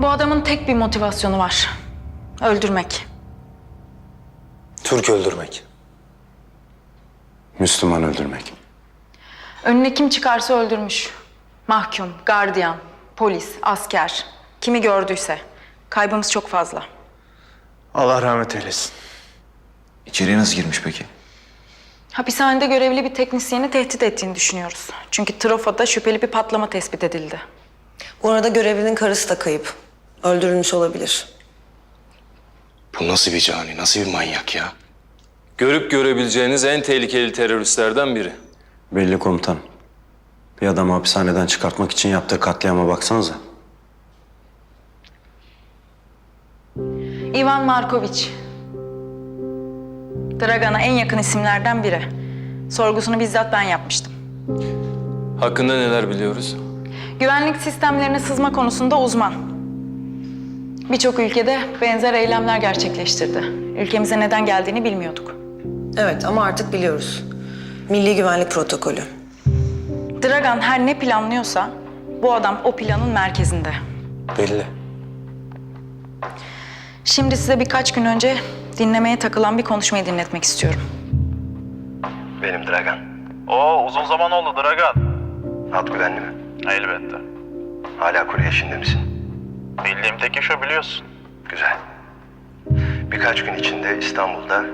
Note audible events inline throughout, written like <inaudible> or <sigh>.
Bu adamın tek bir motivasyonu var. Öldürmek. Türk öldürmek. Müslüman öldürmek. Önüne kim çıkarsa öldürmüş. Mahkum, gardiyan, polis, asker. Kimi gördüyse. Kaybımız çok fazla. Allah rahmet eylesin. İçeriye nasıl girmiş peki? Hapishanede görevli bir teknisyeni tehdit ettiğini düşünüyoruz. Çünkü trafoda şüpheli bir patlama tespit edildi. Bu arada görevlinin karısı da kayıp. Öldürülmüş olabilir. Bu nasıl bir cani, nasıl bir manyak ya? Görüp görebileceğiniz en tehlikeli teröristlerden biri. Belli komutan. Bir adamı hapishaneden çıkartmak için yaptığı katliama baksanıza. Ivan Markovic. Dragan'a en yakın isimlerden biri. Sorgusunu bizzat ben yapmıştım. Hakkında neler biliyoruz? Güvenlik sistemlerine sızma konusunda uzman. Birçok ülkede benzer eylemler gerçekleştirdi. Ülkemize neden geldiğini bilmiyorduk. Evet ama artık biliyoruz. Milli Güvenlik Protokolü. Dragan her ne planlıyorsa bu adam o planın merkezinde. Belli. Şimdi size birkaç gün önce dinlemeye takılan bir konuşmayı dinletmek istiyorum. Benim Dragan. Oo uzun zaman oldu Dragan. Alt güvenli mi? Elbette. Hala kuru yaşında misin? Bildiğim tek iş o biliyorsun. Güzel. Birkaç gün içinde İstanbul'da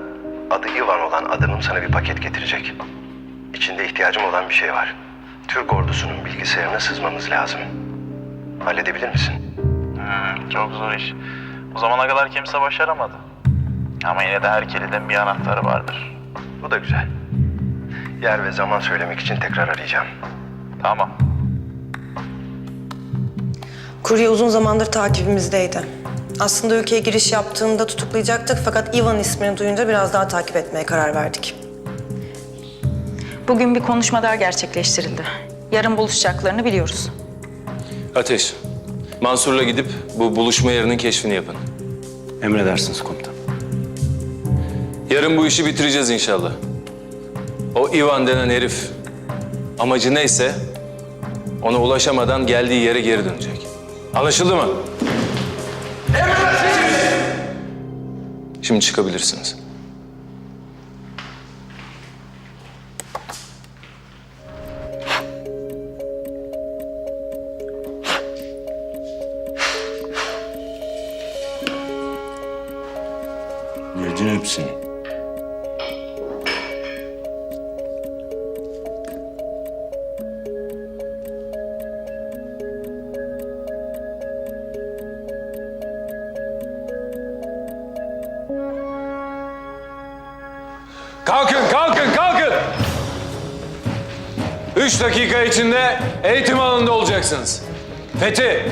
adı Ivan olan adamım sana bir paket getirecek. İçinde ihtiyacım olan bir şey var. Türk ordusunun bilgisayarına sızmamız lazım. Halledebilir misin? Hmm, çok zor iş. Bu zamana kadar kimse başaramadı. Ama yine de her kilidin bir anahtarı vardır. Bu da güzel. Yer ve zaman söylemek için tekrar arayacağım. Tamam. Kurye uzun zamandır takibimizdeydi. Aslında ülkeye giriş yaptığında tutuklayacaktık fakat Ivan ismini duyunca biraz daha takip etmeye karar verdik. Bugün bir konuşma daha gerçekleştirildi. Yarın buluşacaklarını biliyoruz. Ateş, Mansur'la gidip bu buluşma yerinin keşfini yapın. Emredersiniz komutan. Yarın bu işi bitireceğiz inşallah. O Ivan denen herif amacı neyse ona ulaşamadan geldiği yere geri dönecek. Anlaşıldı mı? Şimdi çıkabilirsiniz. Üç dakika içinde eğitim alanında olacaksınız. Fethi,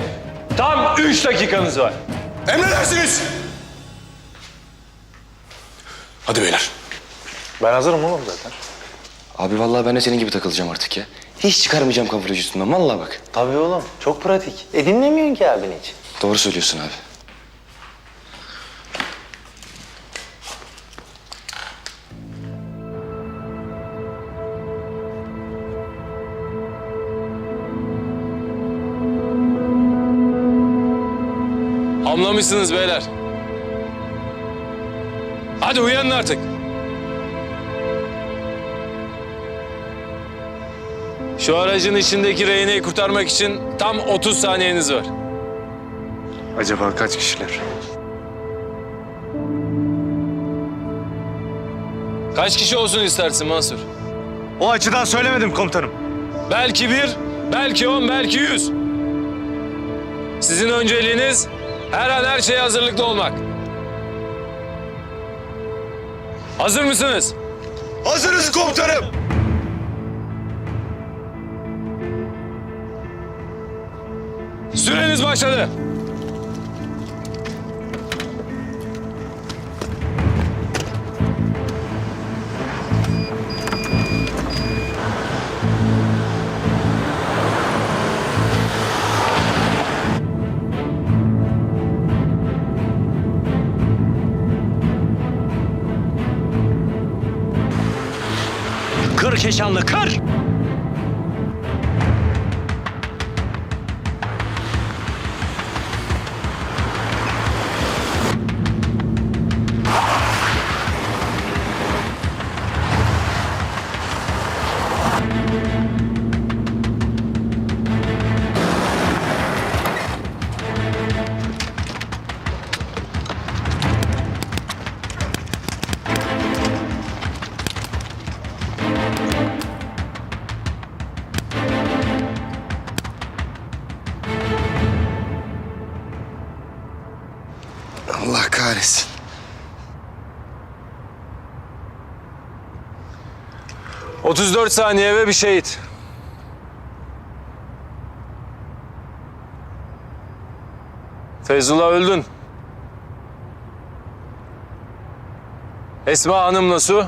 tam üç dakikanız var. Emredersiniz! Hadi beyler. Ben hazırım oğlum zaten. Abi vallahi ben de senin gibi takılacağım artık ya. Hiç çıkarmayacağım kamuflaj üstünden vallahi bak. Tabii oğlum. Çok pratik. E dinlemiyorsun ki abini hiç. Doğru söylüyorsun abi. Anlamışsınız beyler. Hadi uyanın artık. Şu aracın içindeki rehineyi kurtarmak için tam 30 saniyeniz var. Acaba kaç kişiler? Kaç kişi olsun istersin Mansur? O açıdan söylemedim komutanım. Belki bir, belki on, belki yüz. Sizin önceliğiniz her an her şeye hazırlıklı olmak. Hazır mısınız? Hazırız komutanım. Süreniz başladı. Kır Keşanlı kır! ...34 saniye ve bir şehit. Feyzullah öldün. Esma Hanım'la Su...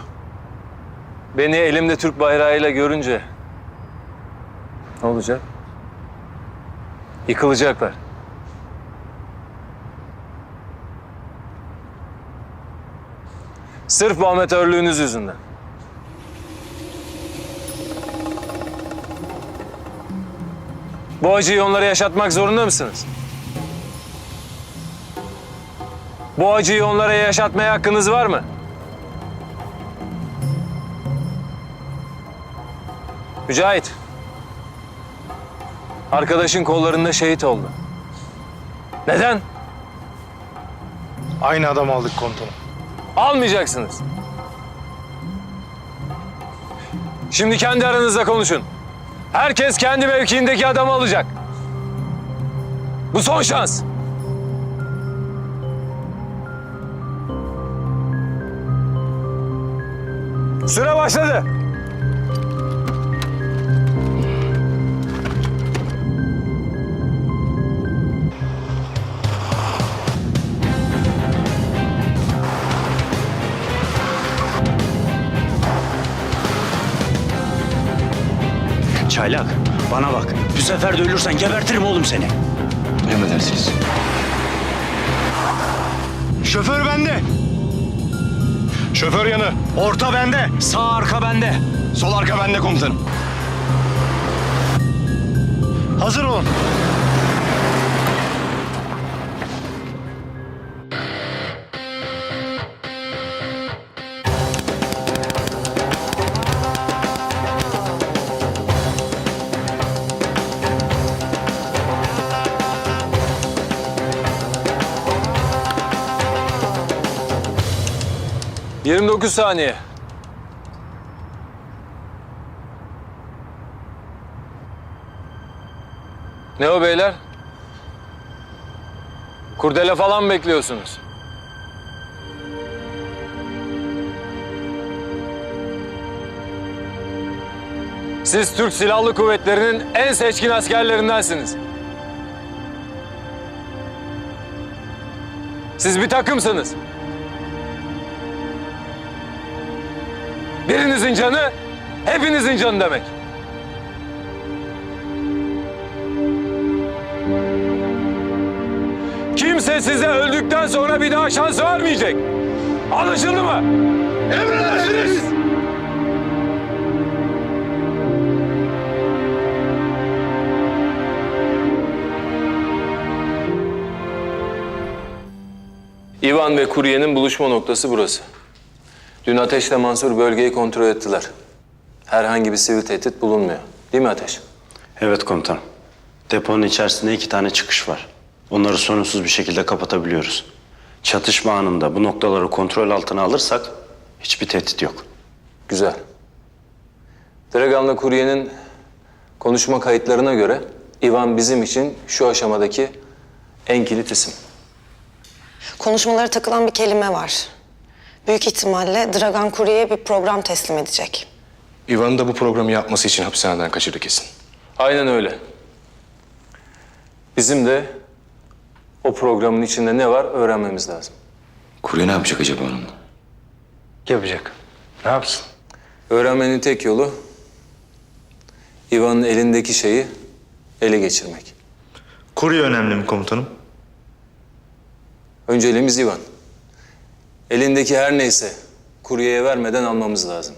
...beni elimde Türk bayrağıyla görünce... ...ne olacak? Yıkılacaklar. Sırf bu amatörlüğünüz yüzünden. Bu acıyı onlara yaşatmak zorunda mısınız? Bu acıyı onlara yaşatmaya hakkınız var mı? Mücahit. Arkadaşın kollarında şehit oldu. Neden? Aynı adam aldık komutanım. Almayacaksınız. Şimdi kendi aranızda konuşun. Herkes kendi mevkiindeki adamı alacak. Bu son şans. Süre başladı. Çaylak bana bak. Bu sefer de ölürsen gebertirim oğlum seni. Emredersiniz. Şoför bende. Şoför yanı. Orta bende. Sağ arka bende. Sol arka bende komutanım. Hazır olun. 29 saniye. Ne o beyler? Kurdele falan mı bekliyorsunuz? Siz Türk Silahlı Kuvvetleri'nin en seçkin askerlerindensiniz. Siz bir takımsınız. Birinizin canı hepinizin canı demek. Kimse size öldükten sonra bir daha şans vermeyecek. Anlaşıldı mı? Emredersiniz. İvan ve Kurye'nin buluşma noktası burası. Dün Ateş'le Mansur bölgeyi kontrol ettiler. Herhangi bir sivil tehdit bulunmuyor. Değil mi Ateş? Evet komutanım. Deponun içerisinde iki tane çıkış var. Onları sorunsuz bir şekilde kapatabiliyoruz. Çatışma anında bu noktaları kontrol altına alırsak hiçbir tehdit yok. Güzel. Dragan'la Kurye'nin konuşma kayıtlarına göre İvan bizim için şu aşamadaki en kilit isim. Konuşmalara takılan bir kelime var. Büyük ihtimalle Dragan Kurye'ye bir program teslim edecek. İvan'ı da bu programı yapması için hapishaneden kaçırdı kesin. Aynen öyle. Bizim de o programın içinde ne var öğrenmemiz lazım. Kurye ne yapacak acaba onunla? Yapacak. Ne yapsın? Öğrenmenin tek yolu İvan'ın elindeki şeyi ele geçirmek. Kurye önemli mi komutanım? Önceliğimiz İvan. Elindeki her neyse kuryeye vermeden almamız lazım.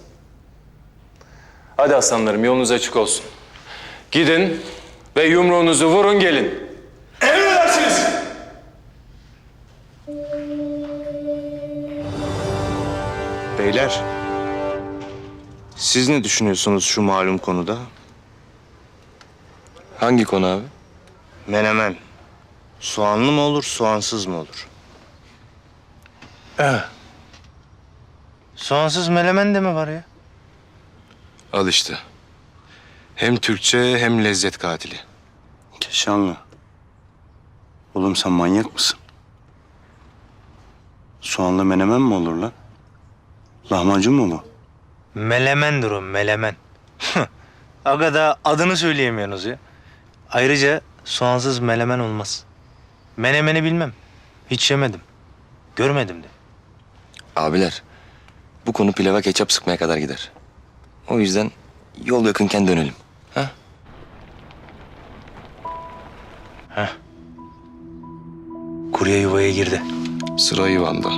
Hadi aslanlarım yolunuz açık olsun. Gidin ve yumruğunuzu vurun gelin. Beyler, siz ne düşünüyorsunuz şu malum konuda? Hangi konu abi? Menemen. Soğanlı mı olur, soğansız mı olur? Eh. Soğansız menemen de mi var ya? Al işte. Hem Türkçe hem lezzet katili. Keşanlı. Oğlum sen manyak mısın? Soğanlı menemen mi olur lan? Lahmacun mu bu? Melemendir o melemen. <laughs> Aga da adını söyleyemiyorsunuz ya. Ayrıca soğansız melemen olmaz. Menemeni bilmem. Hiç yemedim. Görmedim de. Abiler, bu konu pilava ketçap sıkmaya kadar gider. O yüzden yol yakınken dönelim. Ha? Kurye yuvaya girdi. Sıra Ivan'da.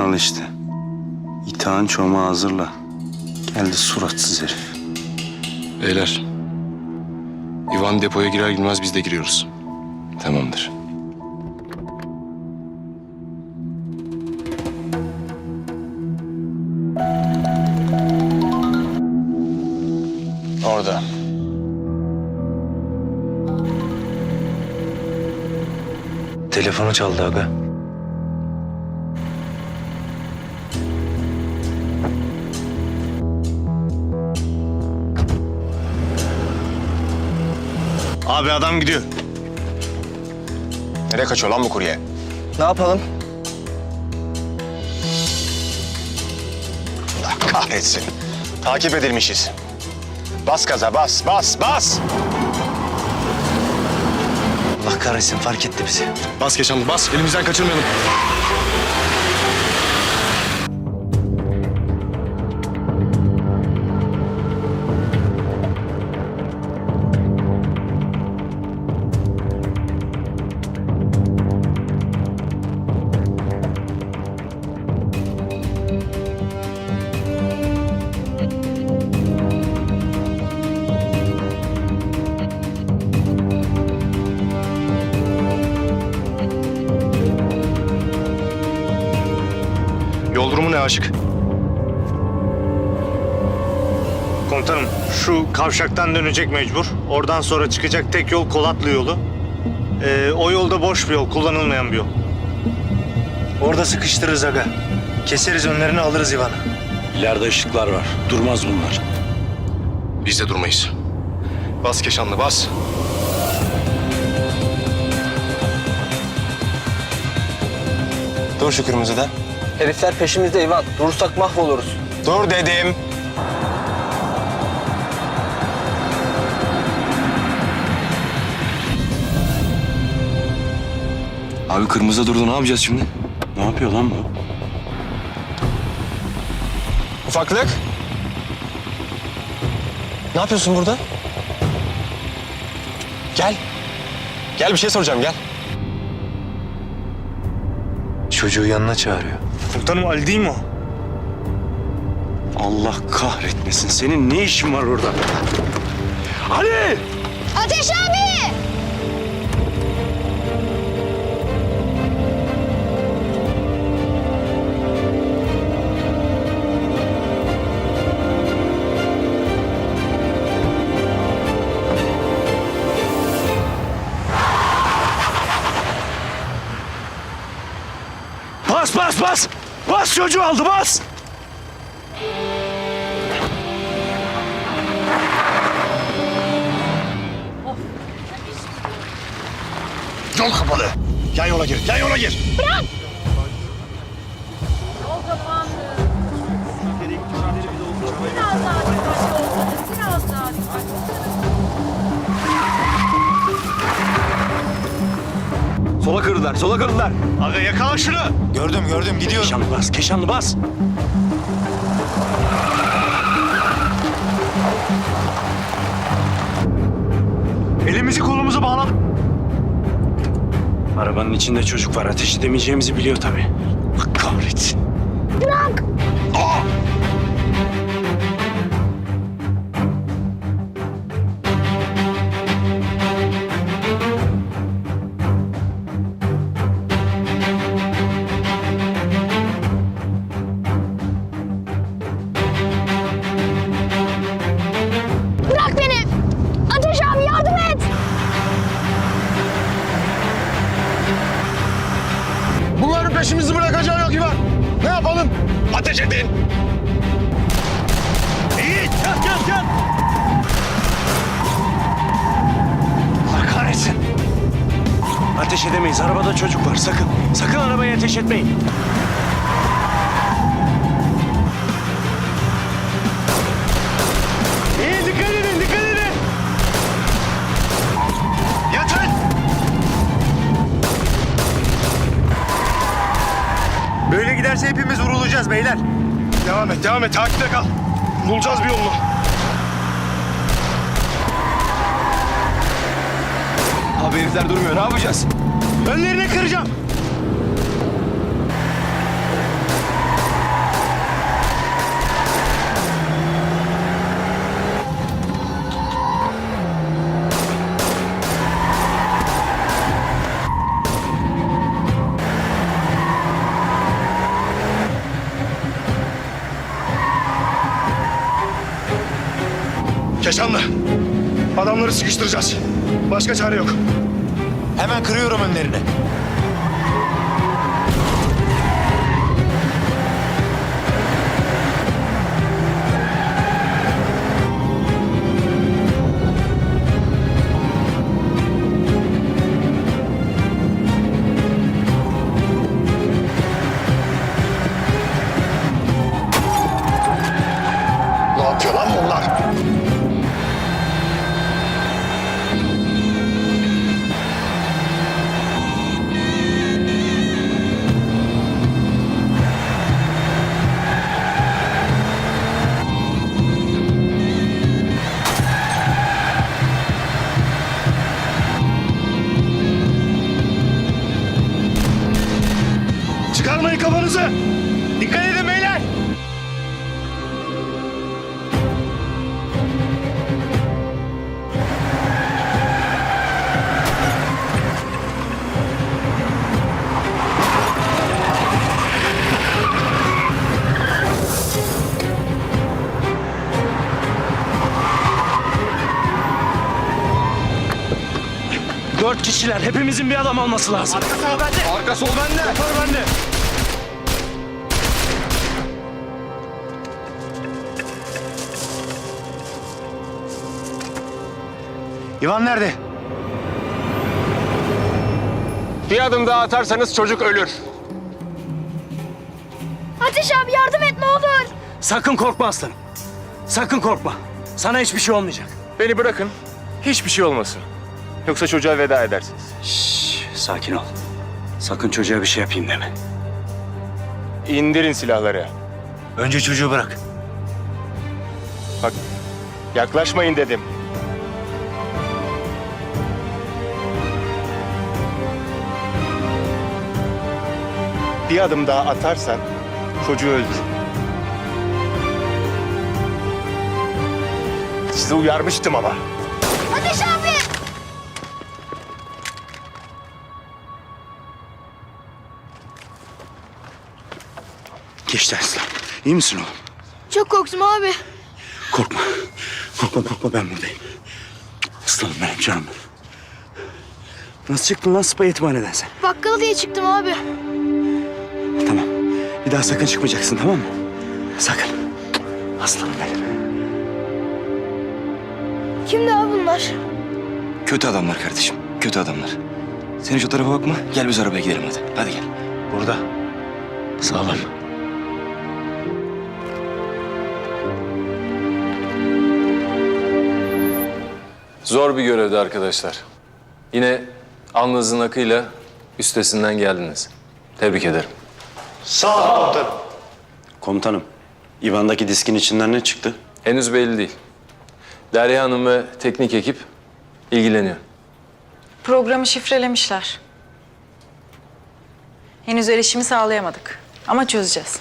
Al işte. İtağın çomağı hazırla. Geldi suratsız herif. Beyler. Ivan depoya girer girmez biz de giriyoruz. Tamamdır. Orada. Telefonu çaldı aga. Abi adam gidiyor. Nereye kaçıyor lan bu kurye? Ne yapalım? Allah kahretsin. Takip edilmişiz. Bas gaza bas bas bas. Allah kahretsin fark etti bizi. Bas Keşanlı bas elimizden kaçırmayalım. Kavşaktan dönecek mecbur. Oradan sonra çıkacak tek yol Kolatlı yolu. Ee, o yolda boş bir yol, kullanılmayan bir yol. Orada sıkıştırırız aga. Keseriz önlerini alırız Ivan'ı. İleride ışıklar var. Durmaz bunlar. Biz de durmayız. Bas Keşanlı bas. Dur şu kırmızıda. Herifler peşimizde Ivan. Durursak mahvoluruz. Dur dedim. Abi kırmızıda durdu ne yapacağız şimdi? Ne yapıyor lan bu? Ufaklık. Ne yapıyorsun burada? Gel. Gel bir şey soracağım gel. Çocuğu yanına çağırıyor. Komutanım Ali değil mi o? Allah kahretmesin. Senin ne işin var orada? Ali! Ateş abi! Bas çocuğu aldı bas! Yol kapalı. Yan yola gir. Yan yola gir. Biraz daha dikkatli olmalıyız. Biraz daha dikkatli. Sola kırdılar, sola kırdılar. Aga yakala şunu. Gördüm gördüm gidiyorum. Keşanlı bas, Keşanlı bas. Elimizi kolumuzu bağladık. Arabanın içinde çocuk var. Ateş edemeyeceğimizi biliyor tabii. Etmeyin. İyi dikkat edin dikkat edin. Yatın. Böyle giderse hepimiz vurulacağız beyler. Devam et devam et takipte kal. Bulacağız bir yolunu. Abi herifler durmuyor. Ne yapacağız? Önlerine kıracağım. Keşanlı. Adamları sıkıştıracağız. Başka çare yok. Hemen kırıyorum önlerini. Dört kişiler. Hepimizin bir adam olması lazım. Arka sol bende. Arka sol bende. Motor bende. İvan nerede? Bir adım daha atarsanız çocuk ölür. Ateş abi yardım et ne olur. Sakın korkma aslanım. Sakın korkma. Sana hiçbir şey olmayacak. Beni bırakın. Hiçbir şey olmasın. Yoksa çocuğa veda edersiniz. Şşş, sakin ol. Sakın çocuğa bir şey yapayım deme. İndirin silahları. Önce çocuğu bırak. Bak yaklaşmayın dedim. Bir adım daha atarsan çocuğu öldür. Sizi uyarmıştım ama. Ateş abi. Geçti aslan. İyi misin oğlum? Çok korktum abi. Korkma. Korkma korkma ben buradayım. Aslanım benim canım. Nasıl çıktın lan spa yetimhaneden sen? Bakkala diye çıktım abi. Tamam. Bir daha sakın çıkmayacaksın tamam mı? Sakın. Aslanım benim. Kimdi abi bunlar? Kötü adamlar kardeşim. Kötü adamlar. Sen hiç o tarafa bakma. Gel biz arabaya gidelim hadi. Hadi gel. Burada. Sağlam. Zor bir görevdi arkadaşlar. Yine alnınızın akıyla üstesinden geldiniz. Tebrik ederim. Sağ ol komutanım. Komutanım, İvan'daki diskin içinden ne çıktı? Henüz belli değil. Derya Hanım ve teknik ekip ilgileniyor. Programı şifrelemişler. Henüz erişimi sağlayamadık. Ama çözeceğiz.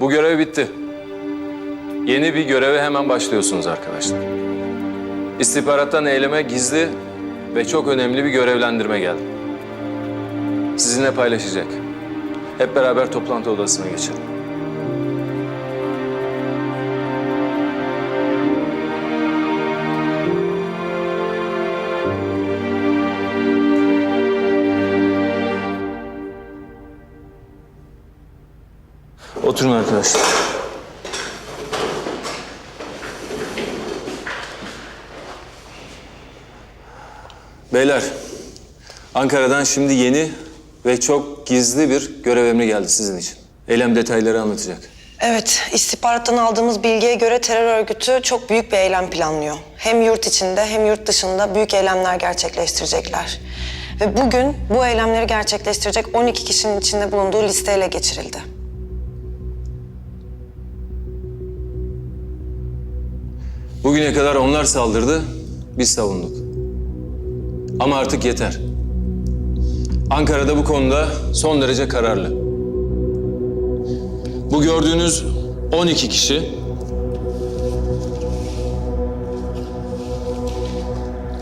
Bu görev bitti. Yeni bir göreve hemen başlıyorsunuz arkadaşlar. İstihbarattan eyleme gizli ve çok önemli bir görevlendirme geldi. Sizinle paylaşacak. Hep beraber toplantı odasına geçelim. Oturun arkadaşlar. Beyler, Ankara'dan şimdi yeni ve çok gizli bir görev emri geldi sizin için. Eylem detayları anlatacak. Evet, istihbarattan aldığımız bilgiye göre terör örgütü çok büyük bir eylem planlıyor. Hem yurt içinde hem yurt dışında büyük eylemler gerçekleştirecekler. Ve bugün bu eylemleri gerçekleştirecek 12 kişinin içinde bulunduğu listeyle geçirildi. Bugüne kadar onlar saldırdı, biz savunduk. Ama artık yeter. Ankara'da bu konuda son derece kararlı. Bu gördüğünüz 12 kişi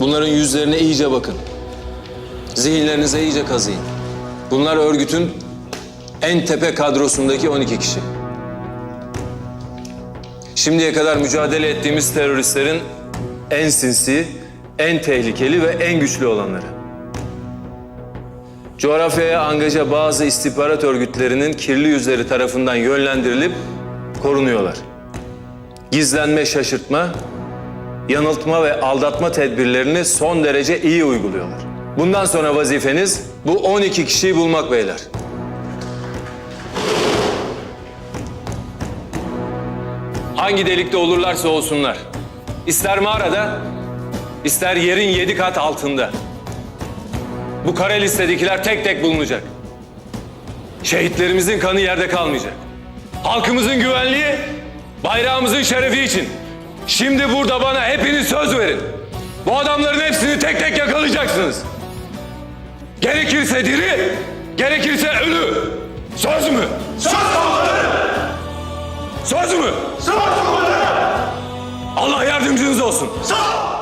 Bunların yüzlerine iyice bakın. Zihinlerinize iyice kazıyın. Bunlar örgütün en tepe kadrosundaki 12 kişi. Şimdiye kadar mücadele ettiğimiz teröristlerin en sinsi, en tehlikeli ve en güçlü olanları. Coğrafyaya angaja bazı istihbarat örgütlerinin kirli yüzleri tarafından yönlendirilip korunuyorlar. Gizlenme, şaşırtma, yanıltma ve aldatma tedbirlerini son derece iyi uyguluyorlar. Bundan sonra vazifeniz bu 12 kişiyi bulmak beyler. Hangi delikte olurlarsa olsunlar. İster mağarada, ister yerin yedi kat altında. Bu kare listedekiler tek tek bulunacak. Şehitlerimizin kanı yerde kalmayacak. Halkımızın güvenliği, bayrağımızın şerefi için. Şimdi burada bana hepiniz söz verin. Bu adamların hepsini tek tek yakalayacaksınız. Gerekirse diri, gerekirse ölü. Söz mü? Söz komutanım. Söz mü? Söz komutanım. Allah yardımcınız olsun. Sağ